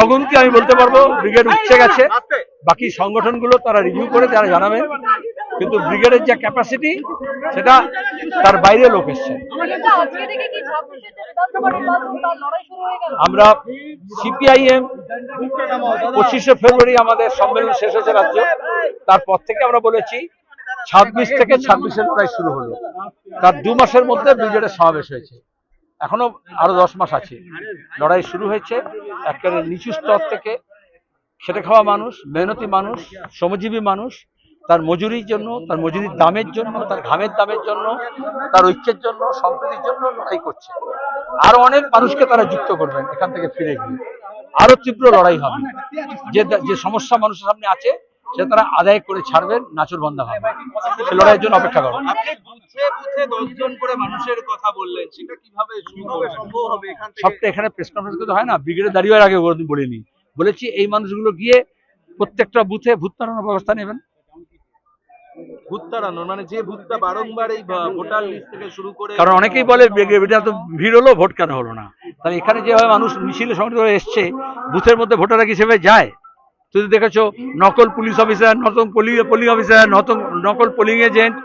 অগুনতি আমি বলতে পারব, ব্রিগেড উঠছে গেছে। বাকি সংগঠনগুলো তারা রিভিউ করে তারা জানাবেন কিন্তু ব্রিগেডের যে ক্যাপাসিটি সেটা তার বাইরে লোক এসছে। আমরা সিপিআইএম পঁচিশে ফেব্রুয়ারি আমাদের সম্মেলন শেষ হয়েছে রাজ্য। তারপর থেকে আমরা বলেছি, ছাব্বিশ থেকে ছাব্বিশের লড়াই শুরু হলো। তার দু মাসের মধ্যে ব্রিগেডের সমাবেশ হয়েছে। এখনও আরও দশ মাস আছে। লড়াই শুরু হয়েছে। একেবারে নিচু স্তর থেকে খেটে খাওয়া মানুষ, মেহনতি মানুষ, শ্রমজীবী মানুষ, তার মজুরির জন্য, তার মজুরির দামের জন্য, তার ঘামের দামের জন্য, তার ঐক্যের জন্য, সম্প্রীতির জন্য লড়াই করছে। আরও অনেক মানুষকে তারা যুক্ত করবেন এখান থেকে ফিরে গিয়ে। আরও তীব্র লড়াই হবে। যে যে সমস্যা মানুষের সামনে আছে সে তারা আদায় করে ছাড়বেন নাচুর বন্ধা হবে সে লড়াইয়ের জন্য অপেক্ষা করো। আপনি বুথে বুথে দশজন করে মানুষের কথা বললেন সেটা কীভাবে শুরু হবে? সম্ভব হবে এখান থেকে? সবটা এখানে প্রেস কনফারেন্স করতে হয় না। ব্রিগেডে দাঁড়িয়ে আগে কোনোদিন বলিনি। বলেছি এই মানুষগুলো গিয়ে প্রত্যেকটা বুথে ভূত তাড়ানোর ব্যবস্থা নেবেন। ভূত তাড়ানো মানে যে ভূতটা বারংবার এই ভোটার লিস্ট থেকে শুরু করে কারণ অনেকেই বলে তো ভিড় হলো ভোট কেন হলো না? তাহলে এখানে যেভাবে মানুষ মিছিলে সংগঠিত হয়ে এসছে বুথের মধ্যে ভোটাররা কি সেভাবে যায়? তুমি দেখেছ, নকল পুলিশ অফিসার, নতুন পোলিং অফিসার, নতুন নকল পোলিং এজেন্ট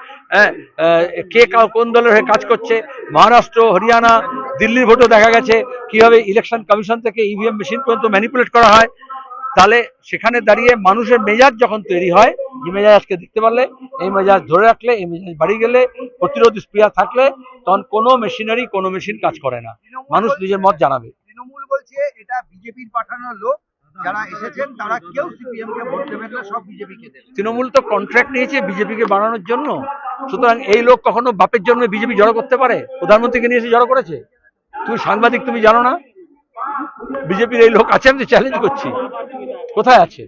কে কা- কোন দলের হয়ে কাজ করছে, মহারাষ্ট্র, হরিয়ানা, দিল্লির ভোটও দেখা গেছে, কীভাবে ইলেকশন কমিশন থেকে ইভিএম মেশিন পর্যন্ত ম্যানিপুলেট করা হয়, তাহলে সেখানে দাঁড়িয়ে মানুষের মেজাজ যখন তৈরি হয়, যে মেজাজ আজকে দেখতে পারলে, এই মেজাজ ধরে রাখলে, এই মেজাজ বাড়ি গেলে, প্রতিরোধ স্প্রিয়া থাকলে, তখন কোনো মেশিনারি কোনো মেশিন কাজ করে না। মানুষ নিজের মত জানাবে। তৃণমূল বলছে, এটা বিজেপির পাঠানো লোক যারা এসেছেন, তারা কেউ সিপিএম কে ভোট দেবেন না, সব বিজেপি কে দেবেন। তৃণমূল তো কন্ট্রাক্ট নিয়েছে বিজেপিকে বানানোর জন্য। সুতরাং এই লোক কখনো বাপের জন্মে বিজেপি জড়ো করতে পারে? প্রধানমন্ত্রীকে নিয়ে এসে জড়ো করেছে? তুমি সাংবাদিক, তুমি জানো না? বিজেপির এই লোক আছে, আমি তো চ্যালেঞ্জ করছি। কোথায় আছে?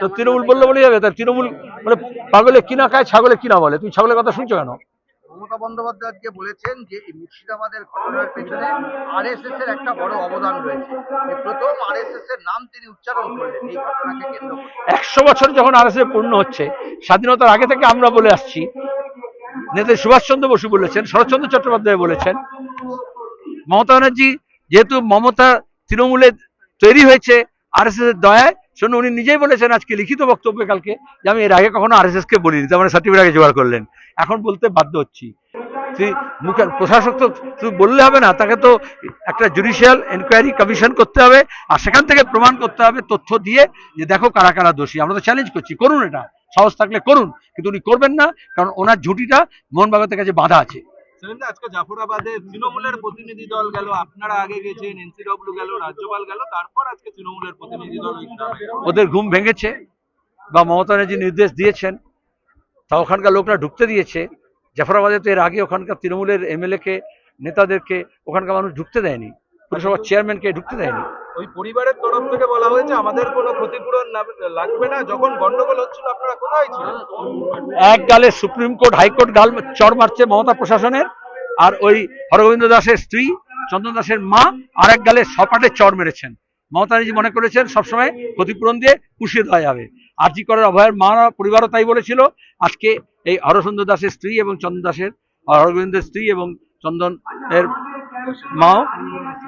তো তৃণমূল বললে বলে যাবে। তৃণমূল মানে পাগলে কিনা খায়, ছাগলে কিনা বলে। তুমি ছাগলের কথা শুনছো কেন? মমতা বন্দ্যোপাধ্যায় আজকে বলেছেন যে এই মুর্শিদাবাদের ঘটনার পেছনে আরএসএস এর একটা বড় অবদান রয়েছে। প্রথম আরএসএস এর নাম তিনি উচ্চারণ করলেন, এই ঘটনাকে কেন্দ্র একশো বছর যখন আর পূর্ণ হচ্ছে, স্বাধীনতার আগে থেকে আমরা বলে আসছি। নেতা সুভাষচন্দ্র বসু বলেছেন, শরৎচন্দ্র চট্টোপাধ্যায় বলেছেন, মমতা ব্যানার্জি যেহেতু মমতা তৃণমূলে তৈরি হয়েছে আর এস এর দয়ায় শোনো, উনি নিজেই বলেছেন আজকে লিখিত বক্তব্যে কালকে যে আমি এর আগে কখনো আর এস এস কে বলিনি, তার মানে সার্টিফিকেট আগে জোগাড় করলেন। এখন বলতে বাধ্য হচ্ছি। প্রশাসক তো শুধু বললে হবে না, তাকে তো একটা জুডিশিয়াল এনকোয়ারি কমিশন করতে হবে, আর সেখান থেকে প্রমাণ করতে হবে, তথ্য দিয়ে যে দেখো কারা কারা দোষী। আমরা তো চ্যালেঞ্জ করছি, করুন এটা। সাহস থাকলে করুন, কিন্তু উনি করবেন না, কারণ ওনার ঝুঁটিটা মোহনবাগাতের কাছে বাধা আছে। সেদিন আজকে জাফরাবাদে তৃণমূলের প্রতিনিধি দল গেল, আপনারা আগে গেছেন, এনসিডব্লিউ গেল, রাজ্যপাল গেল, তারপর আজকে তৃণমূলের প্রতিনিধি দল ওদের ঘুম ভেঙেছে, বা মমতা ব্যানার্জি নির্দেশ দিয়েছেন, তা ওখানকার লোকরা ঢুকতে দিয়েছে। জাফরাবাদে তো এর আগে ওখানকার তৃণমূলের এমএলএ কে, নেতাদেরকে, ওখানকার মানুষ ঢুকতে দেয়নি। পুরসভার চেয়ারম্যানকে ঢুকতে দেয়নি। ওই পরিবারের তরফ থেকে বলা হয়েছে, আমাদের কোনো ক্ষতিপূরণ লাগবে না। যখন গন্ডগোল হচ্ছিল, আপনারা কোথায় ছিলেন? এক গালে সুপ্রিম কোর্ট, হাইকোর্ট গাল চর মারছে মমতা প্রশাসনের, আর ওই হরগোবিন্দ দাসের স্ত্রী, চন্দন দাসের মা, আর এক গালে সপাটে চর মেরেছেন। মমতা ব্যানার্জি মনে করেছেন, সবসময় ক্ষতিপূরণ দিয়ে পুষিয়ে দেওয়া যাবে। আরজি করার অভয়ের মা পরিবারও তাই বলেছিল। আজকে এই হরসুন্দর দাসের স্ত্রী এবং চন্দন দাসের, হরগোবিন্দের স্ত্রী এবং চন্দন এর মাও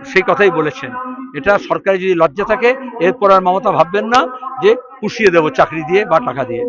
সেই কথাই বলেছেন। এটা সরকারি যদি লজ্জা থাকে, এরপর আর মমতা ভাববেন না যে পুষিয়ে দেবো চাকরি দিয়ে বা টাকা দিয়ে।